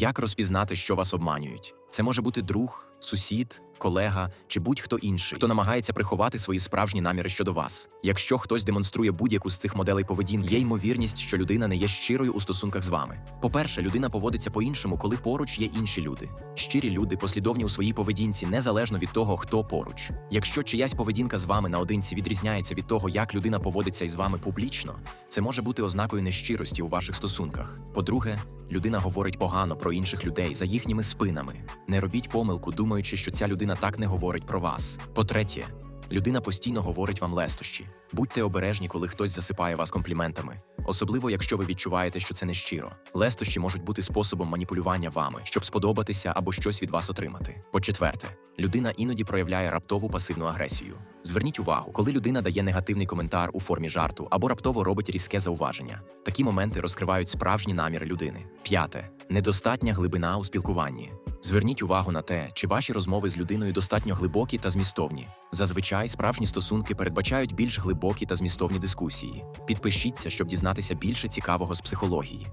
Як розпізнати, що вас обманюють? Це може бути друг, сусід, колега чи будь-хто інший, хто намагається приховати свої справжні наміри щодо вас. Якщо хтось демонструє будь-яку з цих моделей поведінки, є ймовірність, що людина не є щирою у стосунках з вами. По-перше, людина поводиться по-іншому, коли поруч є інші люди. Щирі люди послідовні у своїй поведінці незалежно від того, хто поруч. Якщо чиясь поведінка з вами наодинці відрізняється від того, як людина поводиться із вами публічно, це може бути ознакою нещирості у ваших стосунках. По-друге, людина говорить погано про інших людей за їхніми спинами. Не робіть помилку, думаючи, що ця людина так не говорить про вас. По-третє, людина постійно говорить вам лестощі. Будьте обережні, коли хтось засипає вас компліментами, особливо якщо ви відчуваєте, що це нещиро. Лестощі можуть бути способом маніпулювання вами, щоб сподобатися або щось від вас отримати. По-четверте, людина іноді проявляє раптову пасивну агресію. Зверніть увагу, коли людина дає негативний коментар у формі жарту або раптово робить різке зауваження. Такі моменти розкривають справжні наміри людини. П'яте недостатня глибина у спілкуванні. Зверніть увагу на те, чи ваші розмови з людиною достатньо глибокі та змістовні. Зазвичай справжні стосунки передбачають більш глибокі та змістовні дискусії. Підпишіться, щоб дізнатися більше цікавого з психології.